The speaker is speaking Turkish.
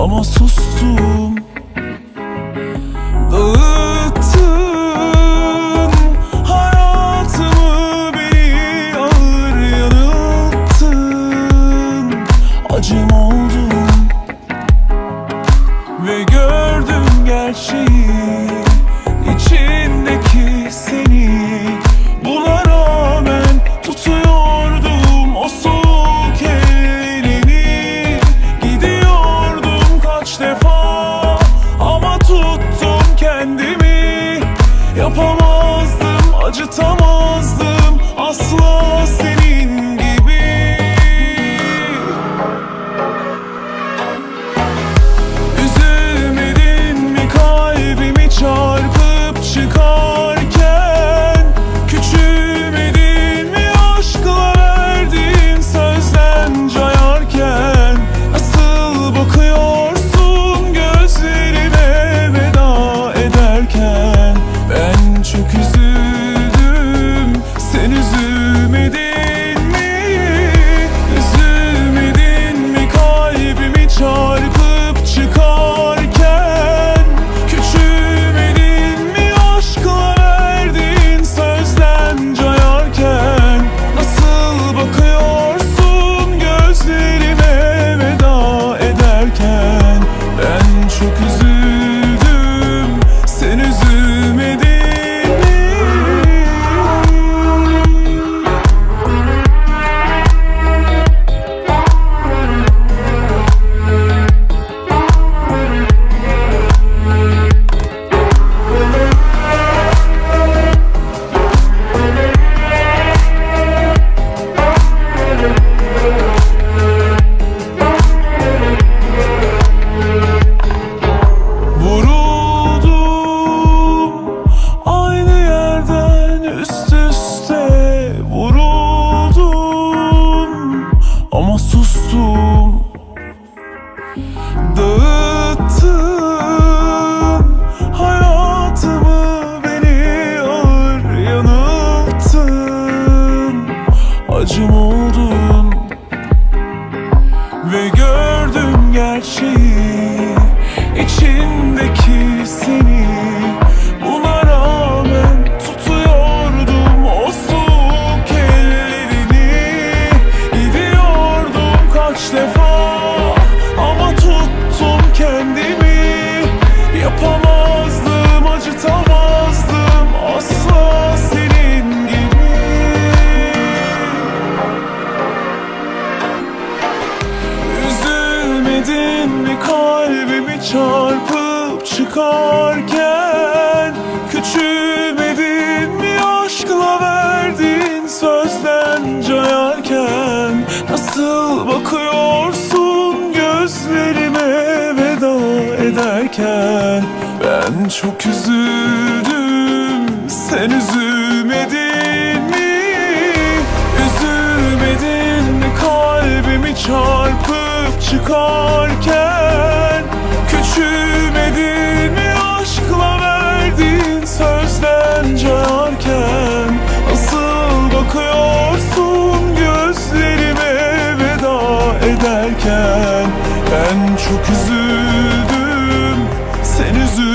Ama sustum. Dağıttın. Hayatımı beni ağır yanılttın. Acıma upon çıkarken Küçülmedim mi aşkla verdiğin sözden cayarken Nasıl bakıyorsun gözlerime veda ederken? Ben çok üzüldüm sen üzülmedin mi? Üzülmedin mi? Kalbimi çarpıp çıkarken giderken En çok üzüldüm. Sen üzüldün